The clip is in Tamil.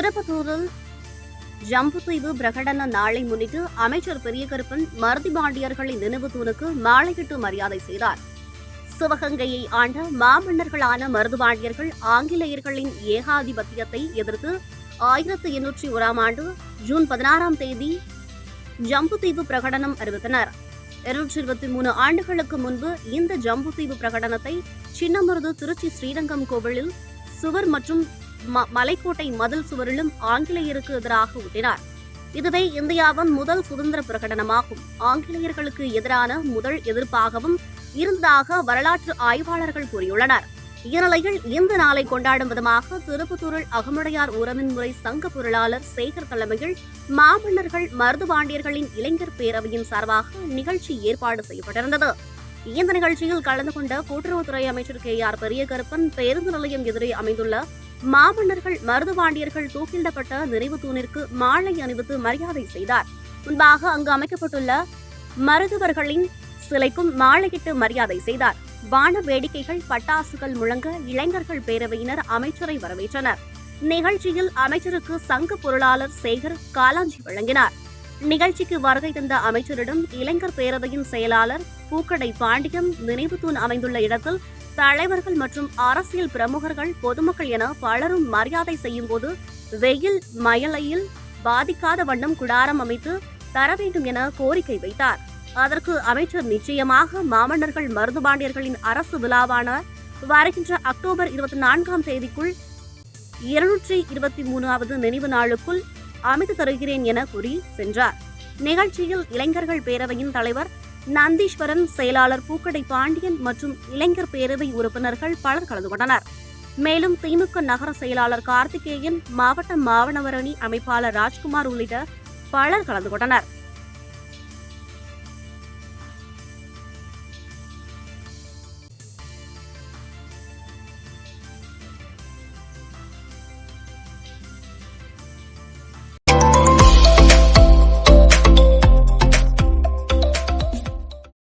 திருப்பத்தூரில் ஜம்புதீவு பிரகடன நாளை முன்னிட்டு அமைச்சர் பெரியகருப்பன் மருதி பாண்டியர்களின் நினைவு தூணுக்கு மாலையிட்டு மரியாதை செய்தார். சிவகங்கையை ஆண்ட மாமன்னர்களான மருதுபாண்டியர்கள் ஆங்கிலேயர்களின் ஏகாதிபத்தியத்தை எதிர்த்து ஆயிரத்து எண்ணூற்றி ஓராம் ஆண்டு ஜூன் பதினாறாம் தேதி ஜம்புதீவு பிரகடனம் அறிவித்தனர். இருநூற்றி இருபத்தி மூணு ஆண்டுகளுக்கு முன்பு இந்த ஜம்புதீவு பிரகடனத்தை சின்னமருது திருச்சி ஸ்ரீரங்கம் கோவிலில் சுவர் மற்றும் மலைக்கோட்டை மதில் சுவரிலும் ஆங்கிலேயருக்கு எதிராக ஊட்டினார். இதுவே இந்தியாவின் முதல் சுதந்திர பிரகடனமாகும். ஆங்கிலேயர்களுக்கு எதிரான முதல் எதிர்ப்பாகவும் இருந்ததாக வரலாற்று ஆய்வாளர்கள் கூறியுள்ளனர். இந்நிலையில் இந்த நாளை கொண்டாடும் விதமாக திருப்புத்தூரில் அகமுடையார் உறவின் முறை சங்க பொருளாளர் சேகர் தலைமையில் மாமன்னர்கள் மருதுபாண்டியர்களின் இளைஞர் பேரவையின் சார்பாக நிகழ்ச்சி ஏற்பாடு செய்யப்பட்டிருந்தது. இந்த நிகழ்ச்சியில் கலந்து கொண்ட கூட்டுறவுத்துறை அமைச்சர் கே ஆர் பெரியகருப்பன் பேருந்து நிலையம் எதிரே அமைந்துள்ள மாமன்னர்கள் மருதுபாண்டியர்கள் தூக்கிலிடப்பட்ட நினைவு தூணிற்கு மாலை அணிவித்து மரியாதை செய்தார். முன்பாக அங்கு அமைக்கப்பட்டுள்ள மருதுவர்களின் சிலைக்கும் மாலையிட்டு மரியாதை செய்தார். வான வேடிக்கைகள் பட்டாசுகள் முழங்க இளைஞர்கள் பேரவையினர் அமைச்சரை வரவேற்றனர். நிகழ்ச்சியில் அமைச்சருக்கு சங்க பொருளாளர் சேகர் காலாஞ்சி வழங்கினார். நிகழ்ச்சிக்கு வருகை தந்த அமைச்சரிடம் இளைஞர் பேரவையின் செயலாளர் பூக்கடை பாண்டியம் நினைவு தூண் அமைந்துள்ள இடத்தில் தலைவர்கள் மற்றும் அரசியல் பிரமுகர்கள் பொதுமக்கள் என பலரும் மரியாதை செய்யும் போது வெயில் மயலையில் பாதிக்காத வண்ணம் குடாரம் அமைத்து தர வேண்டும் என கோரிக்கை வைத்தார். அதற்கு அமைச்சர் நிச்சயமாக மாமன்னர்கள் மருதுபாண்டியர்களின் அரசு விழாவான வருகின்ற அக்டோபர் இருபத்தி நான்காம் தேதிக்குள் இருநூற்றி இருபத்தி மூணாவது நினைவு நாளுக்குள் அமைத்து தருகிறேன் என கூறி சென்றார். நிகழ்ச்சியில் இளைஞர்கள் பேரவையின் தலைவர் நந்தீஸ்வரன் செயலாளர் பூக்கடை பாண்டியன் மற்றும் இளைஞர் பேரவை உறுப்பினர்கள் பலர் கலந்து கொண்டனர். மேலும் திமுக நகர செயலாளர் கார்த்திகேயன் மாவட்ட மாவனவரணி அமைப்பாளர் ராஜ்குமார் உள்ளிட்ட பலர் கலந்து கொண்டனர்.